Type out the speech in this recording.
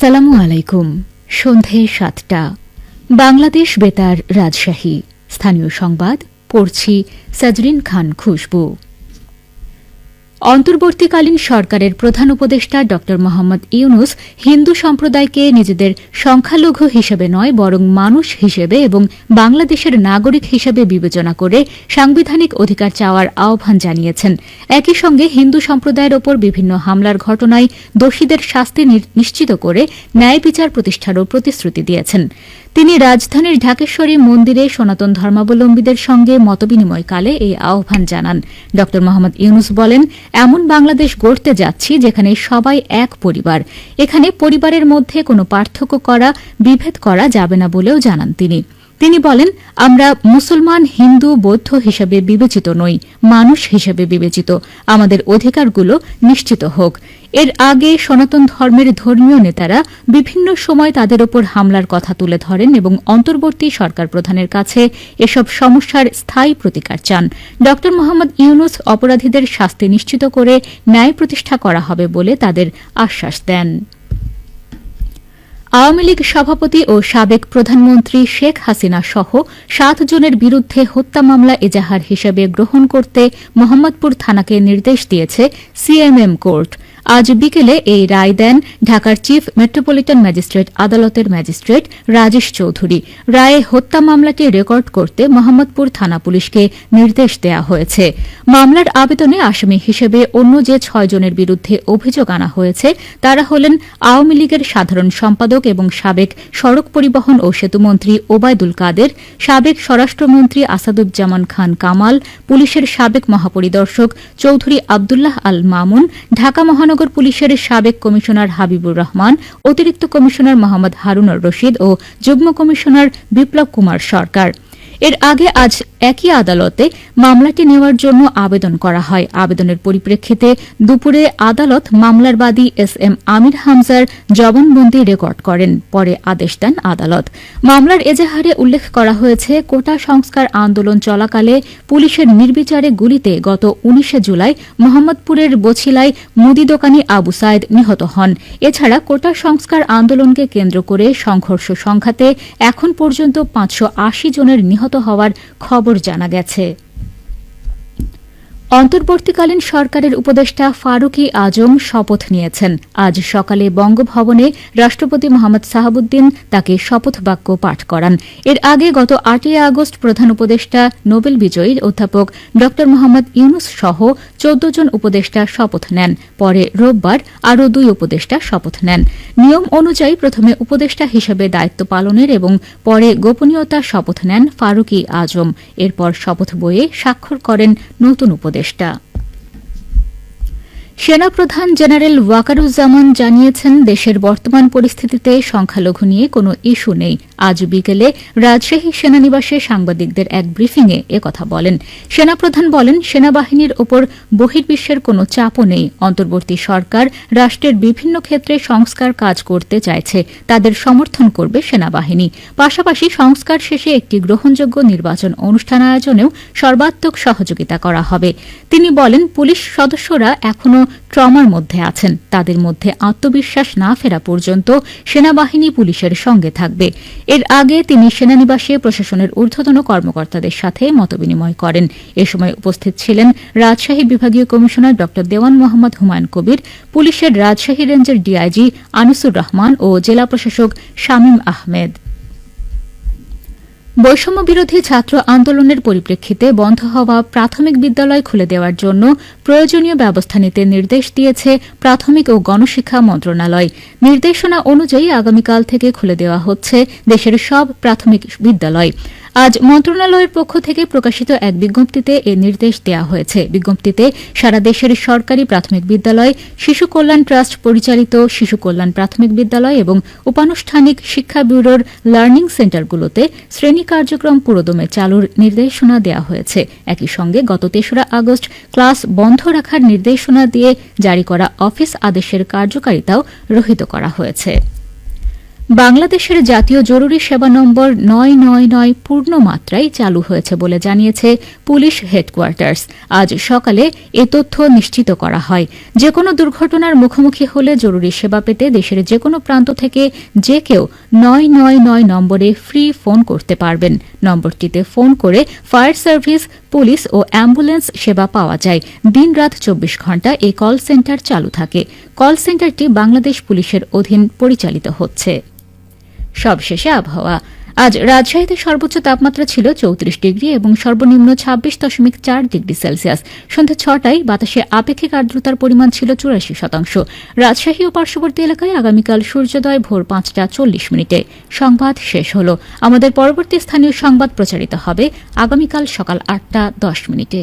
আসসালামু আলাইকুম। সন্ধে সাতটা। বাংলাদেশ বেতার রাজশাহী। স্থানীয় সংবাদ পড়ছি সাজরিন খান খুশবু। অন্তর্বর্তীকালীন সরকারের প্রধান উপদেষ্টা ড. মোহাম্মদ ইউনুস হিন্দু সম্প্রদায়কে নিজেদের সংখ্যালঘু হিসেবে নয়, বরং মানুষ হিসেবে এবং বাংলাদেশের নাগরিক হিসেবে বিবেচনা করে সাংবিধানিক অধিকার চাওয়ার আহ্বান জানিয়েছেন। একই সঙ্গে হিন্দু সম্প্রদায়ের ওপর বিভিন্ন হামলার ঘটনায় দোষীদের শাস্তি নিশ্চিত করে ন্যায় বিচার প্রতিষ্ঠারও প্রতিশ্রুতি দিয়েছেন। তিনি রাজধানীর ঢাকেশ্বরী মন্দিরে সনাতন ধর্মাবলম্বীদের সঙ্গে মতবিনিময়কালে এই আহ্বান জানান। ড. মোহাম্মদ ইউনুস বলেন, এমন বাংলাদেশ গড়তে যাচ্ছি যেখানে সবাই এক পরিবার। এখানে পরিবারের মধ্যে কোনো পার্থক্য করা, বিভেদ করা যাবে না বলেও জানান তিনি। তিনি বলেন, আমরা মুসলমান, হিন্দু, বৌদ্ধ হিসেবে বিবেচিত নই, মানুষ হিসেবে বিবেচিত। আমাদের অধিকারগুলো নিশ্চিত হোক। এর আগে সনাতন ধর্মের ধর্মীয় নেতারা বিভিন্ন সময় তাদের ওপর হামলার কথা তুলে ধরেন এবং অন্তর্বর্তী সরকার প্রধানের কাছে এসব সমস্যার স্থায়ী প্রতিকার চান। ড. মোহাম্মদ ইউনুস অপরাধীদের শাস্তি নিশ্চিত করে ন্যায় প্রতিষ্ঠা করা হবে বলে তাদের আশ্বাস দেন। আওয়ামী লীগ সভাপতি ও সাবেক প্রধানমন্ত্রী শেখ হাসিনা সহ সাত জনের বিরুদ্ধে হত্যা মামলা এজাহার হিসেবে গ্রহণ করতে মোহাম্মদপুর থানাকে নির্দেশ দিয়েছে সিএমএম কোর্ট। আজ বিকেলে এই রায় দেন ঢাকার চিফ মেট্রোপলিটন ম্যাজিস্ট্রেট আদালতের ম্যাজিস্ট্রেট রাজেশ চৌধুরী। রায়ে হত্যা মামলাটি রেকর্ড করতে মোহাম্মদপুর থানা পুলিশকে নির্দেশ দেওয়া হয়েছে। মামলার আবেদনে আসামি হিসেবে অন্য যে ছয়জনের বিরুদ্ধে অভিযোগ আনা হয়েছে, তারা হলেন আওয়ামী লীগের সাধারণ সম্পাদক এবং সাবেক সড়ক পরিবহন ও সেতুমন্ত্রী ওবায়দুল কাদের, সাবেক স্বরাষ্ট্রমন্ত্রী আসাদুজ্জামান খান কামাল, পুলিশের সাবেক মহাপরিদর্শক চৌধুরী আবদুল্লাহ আল মামুন, ঢাকা মহানগর মহানগর পুলিশের সাবেক কমিশনার হাবিবুর রহমান, অতিরিক্ত কমিশনার মোহাম্মদ হারুনর রশিদ ও যুগ্ম কমিশনার বিপ্লব কুমার সরকার। এর আগে আজ একই আদালতে মামলাটি নেওয়ার জন্য আবেদন করা হয়। আবেদনের পরিপ্রেক্ষিতে দুপুরে আদালত মামলার বাদী এস এম আমির হামজার জবানবন্দি রেকর্ড করেন। পরে আদেশ দেন আদালত। মামলার এজাহারে উল্লেখ করা হয়েছে, কোটা সংস্কার আন্দোলন চলাকালে পুলিশের নির্বিচারে গুলিতে গত উনিশে জুলাই মোহাম্মদপুরের বছিলায় মুদি দোকানি আবু সাইদ নিহত হন। এছাড়া কোটা সংস্কার আন্দোলনকে কেন্দ্র করে সংঘর্ষ সংঘাতে এখন পর্যন্ত পাঁচশো আশি জনের নিহত হওয়ার খবর খবর জানা গেছে। অন্তর্বর্তীকালীন সরকারের উপদেষ্টা ফারুকি আজম শপথ নিয়েছেন। আজ সকালে বঙ্গভবনে রাষ্ট্রপতি মোহাম্মদ সাহাবুদ্দিন তাকে শপথ বাক্য পাঠ করান। এর আগে গত আটই আগস্ট প্রধান উপদেষ্টা নোবেল বিজয়ী অধ্যাপক ড মোহাম্মদ ইউনুস সহ চোদ্দ জন উপদেষ্টা শপথ নেন। পরে রোববার আরও দুই উপদেষ্টা শপথ নেন। নিয়ম অনুযায়ী প্রথমে উপদেষ্টা হিসেবে দায়িত্ব পালনের এবং পরে গোপনীয়তা শপথ নেন ফারুকি আজম। এরপর শপথ বইয়ে স্বাক্ষর করেন নতুন উপদেষ্টা। উপদেষ্টা সেনাপ্রধান জেনারেল ওয়াকারুজ্জামান জানিয়েছেন, দেশের বর্তমান পরিস্থিতিতে সংখ্যালঘু নিয়ে কোনো ইস্যু নেই। আজ বিকেলে রাজশাহী সেনানিবাসে সাংবাদিকদের এক ব্রিফিংয়ে একথা বলেন। সেনাপ্রধান বলেন, সেনাবাহিনীর ওপর বহির্বিশ্বের কোনো চাপও নেই। অন্তর্বর্তী সরকার রাষ্ট্রের বিভিন্ন ক্ষেত্রে সংস্কার কাজ করতে চাইছে। তাদের সমর্থন করবে সেনাবাহিনী। পাশাপাশি সংস্কার শেষে একটি গ্রহণযোগ্য নির্বাচন অনুষ্ঠান আয়োজনেও সর্বাত্মক সহযোগিতা করা হবে। তিনি বলেন, পুলিশ সদস্যরা এখনও ট্রমার মধ্যে আছেন। তাদের মধ্যে আত্মবিশ্বাস না ফেরা পর্যন্ত সেনাবাহিনী পুলিশের সঙ্গে থাকবে। এর আগে তিনি সেনানিবাসে প্রশাসনের ঊর্ধ্বতন কর্মকর্তাদের সাথে মতবিনিময় করেন। এ সময় উপস্থিত ছিলেন রাজশাহী বিভাগীয় কমিশনার ড. দেওয়ান মোহাম্মদ হুমায়ুন কবির, পুলিশের রাজশাহী রেঞ্জের ডিআইজি আনিসুর রহমান ও জেলা প্রশাসক শামীম আহমেদ। বৈষম্য বিরোধী ছাত্র আন্দোলনের পরিপ্রেক্ষিতে বন্ধ হওয়া প্রাথমিক বিদ্যালয় খুলে দেওয়ার জন্য প্রয়োজনীয় ব্যবস্থা নিতে নির্দেশ দিয়েছে প্রাথমিক ও গণশিক্ষা মন্ত্রণালয়। নির্দেশনা অনুযায়ী আগামীকাল থেকে খুলে দেওয়া হচ্ছে দেশের সব প্রাথমিক বিদ্যালয়। আজ মন্ত্রণালয়ের পক্ষ থেকে প্রকাশিত এক বিজ্ঞপ্তিতে এ নির্দেশ দেওয়া হয়েছে। বিজ্ঞপ্তিতে সারা দেশের সরকারি প্রাথমিক বিদ্যালয়, শিশু কল্যাণ ট্রাস্ট পরিচালিত শিশু কল্যাণ প্রাথমিক বিদ্যালয় এবং উপানুষ্ঠানিক শিক্ষা ব্যুরোর লার্নিং সেন্টারগুলোতে শ্রেণি কার্যক্রম পুরোদমে চালুর নির্দেশনা দেওয়া হয়েছে। একই সঙ্গে গত তেসরা আগস্ট ক্লাস বন্ধ রাখার নির্দেশনা দিয়ে জারি করা অফিস আদেশের কার্যকারিতাও রহিত করা হয়েছে। বাংলাদেশের জাতীয় জরুরি সেবা নম্বর নয় নয় নয় পূর্ণ মাত্রায় চালু হয়েছে বলে জানিয়েছে পুলিশ হেডকোয়ার্টার্স। আজ সকালে এ তথ্য নিশ্চিত করা হয়। যে কোনো দুর্ঘটনার মুখোমুখি হলে জরুরি সেবা পেতে দেশের যে কোনো প্রান্ত থেকে যে কেউ নয় নয় নয় নম্বরে ফ্রি ফোন করতে পারবেন। নম্বরটিতে ফোন করে ফায়ার সার্ভিস, পুলিশ ও অ্যাম্বুলেন্স সেবা পাওয়া যায়। দিনরাত চব্বিশ ঘণ্টা এই কল সেন্টার চালু থাকে। কল সেন্টারটি বাংলাদেশ পুলিশের অধীন পরিচালিত হচ্ছে। সবশেষে আবহাওয়া। আজ রাজশাহীতে সর্বোচ্চ তাপমাত্রা ছিল চৌত্রিশ ডিগ্রি এবং সর্বনিম্ন ছাব্বিশ দশমিক চার ডিগ্রি সেলসিয়াস। সন্ধ্যা ছটায় বাতাসে আপেক্ষিক আর্দ্রতার পরিমাণ ছিল চুরাশি শতাংশ। রাজশাহী ও পার্শ্ববর্তী এলাকায় আগামীকাল সূর্যোদয় ভোর পাঁচটা চল্লিশ মিনিটে। সংবাদ শেষ হল। আমাদের পরবর্তী স্থানীয় সংবাদ প্রচারিত হবে আগামীকাল সকাল আটটা দশ মিনিটে।